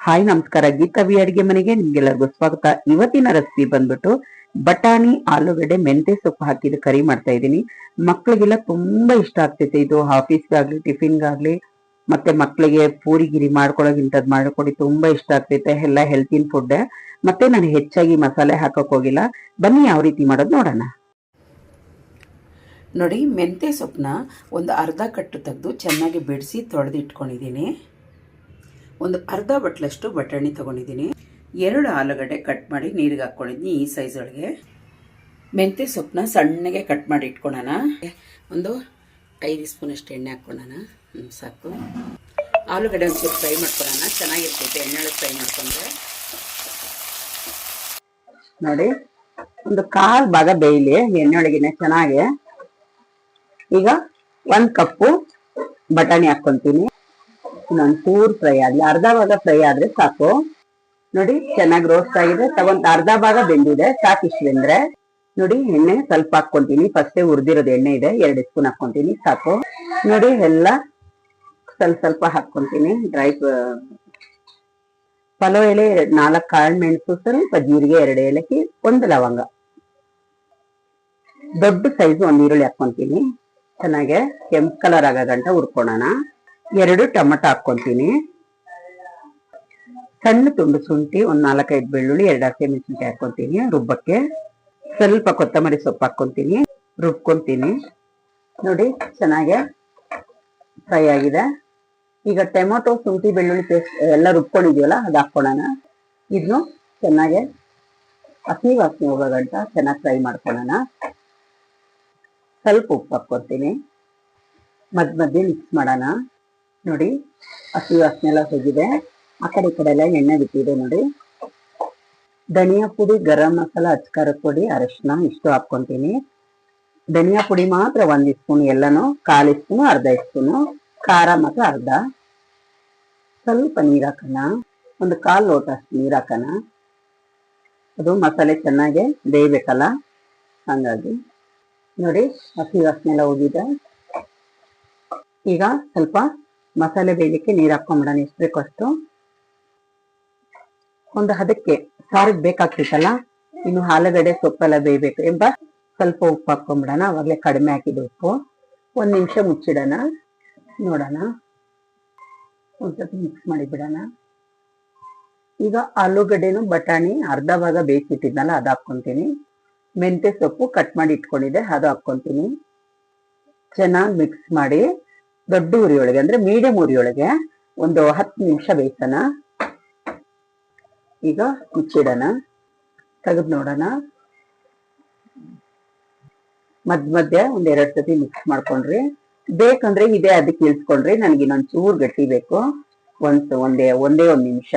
Hi ನಮಸ್ಕಾರ ಗೀತಾವಿ ಅಡಿಗೆ ಮನೆಗೆ ನಿಮ್ಗೆಲ್ಲರಿಗೂ ಸ್ವಾಗತ. ಇವತ್ತಿನ ರೆಸಿಪಿ ಬಂದ್ಬಿಟ್ಟು ಬಟಾಣಿ, ಆಲೂಗಡ್ಡೆ, ಮೆಂತೆ ಸೊಪ್ಪು ಹಾಕಿದ ಕರಿ ಮಾಡ್ತಾ ಇದ್ದೀನಿ. ಮಕ್ಳಿಗೆಲ್ಲ ತುಂಬಾ ಇಷ್ಟ ಆಗ್ತೈತೆ ಇದು. ಆಫೀಸ್ಗಾಗ್ಲಿ, ಟಿಫಿನ್ಗಾಗ್ಲಿ, ಮತ್ತೆ ಮಕ್ಳಿಗೆ ಪೂರಿ ಗಿರಿ ಮಾಡ್ಕೊಳಕ್ ಇಂಥದ್ ಮಾಡ್ಕೊಡಿ ತುಂಬಾ ಇಷ್ಟ ಆಗ್ತೈತೆ. ಎಲ್ಲ ಹೆಲ್ತಿನ್ ಫುಡ್ ಮತ್ತೆ ನಾನು ಹೆಚ್ಚಾಗಿ ಮಸಾಲೆ ಹಾಕಕ್ ಹೋಗಿಲ್ಲ. ಬನ್ನಿ ಯಾವ ರೀತಿ ಮಾಡೋದು ನೋಡೋಣ. ನೋಡಿ, ಮೆಂತೆ ಸೊಪ್ಪನ್ನ ಒಂದು ಅರ್ಧ ಕಟ್ಟು ತೆಗೆದು ಚೆನ್ನಾಗಿ ಬಿಡಿಸಿ ತೊಳೆದು ಇಟ್ಕೊಂಡಿದ್ದೀನಿ ಒಂದು ಅರ್ಧ ಬಟ್ಲಷ್ಟು ಬಟಾಣಿ ತೊಗೊಂಡಿದ್ದೀನಿ. ಎರಡು ಆಲೂಗಡ್ಡೆ ಕಟ್ ಮಾಡಿ ನೀರಿಗೆ ಹಾಕ್ಕೊಂಡಿದ್ದೀನಿ ಈ ಸೈಜ್ ಒಳಗೆ. ಮೆಂತೆ ಸೊಪ್ಪನ್ನ ಸಣ್ಣಗೆ ಕಟ್ ಮಾಡಿ ಇಟ್ಕೊಳ್ಳೋಣ ಒಂದು ಐದು ಸ್ಪೂನಷ್ಟು ಎಣ್ಣೆ ಹಾಕ್ಕೊಳ್ಳೋಣ ಹ್ಞೂ ಸಾಕು. ಆಲೂಗಡ್ಡೆ ಒಂಚೂರು ಫ್ರೈ ಮಾಡ್ಕೊಳ್ಳೋಣ ಚೆನ್ನಾಗಿರ್ತೈತೆ ಎಣ್ಣೆ ಫ್ರೈ ಮಾಡ್ಕೊಂಡ್ರೆ. ನೋಡಿ, ಒಂದು ಕಾಲ್ ಭಾಗ ಬೇಯಲಿ ಎಣ್ಣೆಯೊಳಗಿನ ಚೆನ್ನಾಗಿ. ಈಗ ಒಂದು ಕಪ್ಪು ಬಟಾಣಿ ಹಾಕೊಂತೀನಿ ಇನ್ನೊಂದ್ ಪೂರ್ ಫ್ರೈ ಆಗಲಿ ಅರ್ಧ ಭಾಗ ಫ್ರೈ ಆದ್ರೆ ಸಾಕು. ನೋಡಿ, ಚೆನ್ನಾಗಿ ರೋಸ್ಟ್ ಆಗಿದೆ. ತಗೊಂಡ್ ಅರ್ಧ ಭಾಗ ಬೆಂದಿದೆ. ಸಾಕು ಇಷ್ಟು ಬೆಂದ್ರೆ. ನೋಡಿ, ಎಣ್ಣೆ ಸ್ವಲ್ಪ ಹಾಕೊಂತೀನಿ ಫಸ್ಟೇ ಹುರಿದಿರೋದು ಎಣ್ಣೆ ಇದೆ. ಎರಡು ಸ್ಪೂನ್ ಹಾಕೊಂತೀನಿ ಸಾಕು. ನೋಡಿ, ಎಲ್ಲ ಸ್ವಲ್ಪ ಸ್ವಲ್ಪ ಹಾಕೊಂತೀನಿ ಡ್ರೈ ಪಲಾವ್ ಎಲೆ ನಾಲ್ಕು ಕಾಳು ಮೆಣಸು, ಸ್ವಲ್ಪ ಜೀರಿಗೆ ಎರಡು ಏಲಕ್ಕಿ, ಒಂದು ಲವಂಗ. ದೊಡ್ಡ ಸೈಜ್ ಒಂದ್ ಈರುಳ್ಳಿ ಹಾಕೊಂತೀನಿ ಚೆನ್ನಾಗೆ ಕೆಂಪು ಕಲರ್ ಆಗ ಗಂಟ ಹುರ್ಕೊಳೋಣ ಎರಡು ಟೊಮೆಟೊ ಹಾಕೊಂತೀನಿ ಸಣ್ಣ ತುಂಡು ಶುಂಠಿ, ಒಂದ್ ನಾಲ್ಕೈದು ಬೆಳ್ಳುಳ್ಳಿ, ಎರಡು ಹಸಿಮೆಣಸಿನ್ಕಾಯಿ ಹಾಕೊಂತೀನಿ ರುಬ್ಬಕ್ಕೆ. ಸ್ವಲ್ಪ ಕೊತ್ತಂಬರಿ ಸೊಪ್ಪು ಹಾಕೊಂತೀನಿ ರುಬ್ಕೊಂತೀನಿ ನೋಡಿ, ಚೆನ್ನಾಗೆ ಫ್ರೈ ಆಗಿದೆ. ಈಗ ಟೊಮೊಟೊ, ಶುಂಠಿ, ಬೆಳ್ಳುಳ್ಳಿ ಪೇಸ್ಟ್ ಎಲ್ಲ ರುಬ್ಕೊಂಡಿದೀವಲ್ಲ ಅದು ಹಾಕೊಳ್ಳೋಣ ಇದನ್ನು ಚೆನ್ನಾಗೆ ಹಸಿ ವಾಸನೆ ಹೋಗೋ ಚೆನ್ನಾಗಿ ಫ್ರೈ ಮಾಡ್ಕೊಳ್ಳೋಣ ಸ್ವಲ್ಪ ಉಪ್ಪು ಹಾಕ್ಕೊತೀನಿ ಮಧ್ಯ ಮಧ್ಯೆ ಮಿಕ್ಸ್ ಮಾಡೋಣ. ನೋಡಿ, ಹಸಿ ವಾಸನೆಲ್ಲ ಹೋಗಿದೆ. ಆ ಕಡೆ ಈ ಕಡೆ ಎಲ್ಲ ಎಣ್ಣೆ ಬಿಟ್ಟಿದೆ ನೋಡಿ. ಧನಿಯಾ ಪುಡಿ, ಗರಂ ಮಸಾಲ, ಅಚ್ಕಾರ ಪುಡಿ, ಅರಶಿನ, ಇಷ್ಟು ಹಾಕ್ಕೊಂತೀನಿ. ಧನಿಯಾ ಪುಡಿ ಮಾತ್ರ ಒಂದ್ ಸ್ಪೂನ್ ಎಲ್ಲಾನು, ಕಾಲು ಸ್ಪೂನು, ಅರ್ಧ ಸ್ಪೂನು, ಖಾರ ಮಾತ್ರ ಅರ್ಧ. ಸ್ವಲ್ಪ ನೀರ್ ಹಾಕೋಣ. ಒಂದು ಕಾಲು ಲೋಟ ನೀರ್ ಹಾಕೋಣ. ಅದು ಮಸಾಲೆ ಚೆನ್ನಾಗಿ ಬೇಯಬೇಕಲ್ಲ? ಹಂಗಾಗಿ. ನೋಡಿ, ಹಸಿ ವಾಸನೆಲ್ಲ ಹೋಗಿದೆ. ಈಗ ಸ್ವಲ್ಪ ಮಸಾಲೆ ಬೇಯಲಿಕ್ಕೆ ನೀರು ಹಾಕೊಂಡ್ಬಿಡೋಣ ಎಷ್ಟು ಬೇಕು ಅಷ್ಟು ಒಂದು ಹದಕ್ಕೆ ಸಾರಿಗೆ ಬೇಕಾಗ್ತಿತ್ತಲ್ಲ, ಇನ್ನು ಆಲೂಗಡ್ಡೆ ಸೊಪ್ಪೆಲ್ಲ ಬೇಯಬೇಕು. ಎಂಬ ಸ್ವಲ್ಪ ಉಪ್ಪು ಹಾಕೊಂಡ್ಬಿಡೋಣ ಅವಾಗಲೇ ಕಡಿಮೆ ಹಾಕಿದ ಉಪ್ಪು ಒಂದು ನಿಮಿಷ ಮುಚ್ಚಿಡೋಣ, ನೋಡೋಣ. ಒಂದು ಸ್ವಲ್ಪ ಮಿಕ್ಸ್ ಮಾಡಿ ಬಿಡೋಣ ಈಗ ಆಲೂಗಡ್ಡೆನೂ ಬಟಾಣಿ ಅರ್ಧ ಭಾಗ ಬೇಯಿಸಿಟ್ಟಿದ್ನಲ್ಲ, ಅದು ಹಾಕ್ಕೊತೀನಿ. ಮೆಂತ್ಯ ಸೊಪ್ಪು ಕಟ್ ಮಾಡಿ ಇಟ್ಕೊಂಡಿದ್ದೆ, ಅದು ಹಾಕ್ಕೊತೀನಿ. ಚೆನ್ನಾಗಿ ಮಿಕ್ಸ್ ಮಾಡಿ ದೊಡ್ಡ ಉರಿಯೊಳಗೆ, ಅಂದ್ರೆ ಮೀಡಿಯಂ ಉರಿಯೊಳಗೆ ಒಂದು ಹತ್ತು ನಿಮಿಷ ಬೇಯಿಸೋಣ. ಈಗ ಮುಚ್ಚಿಡೋಣ. ತೆಗೆದು ನೋಡೋಣ. ಮಧ್ಯ ಮಧ್ಯ ಒಂದ್ ಎರಡ್ ಸತಿ ಮಿಕ್ಸ್ ಮಾಡ್ಕೊಂಡ್ರಿ. ಬೇಕಂದ್ರೆ ಇದೇ ಅದಕ್ಕೆ ಇಳಿಸ್ಕೊಂಡ್ರಿ ನನಗೆ ಇನ್ನೊಂದ್ ಚೂರ್ ಗಟ್ಟಿ ಬೇಕು. ಒಂದ್ ಒಂದೇ ಒಂದೇ ಒಂದ್ ನಿಮಿಷ.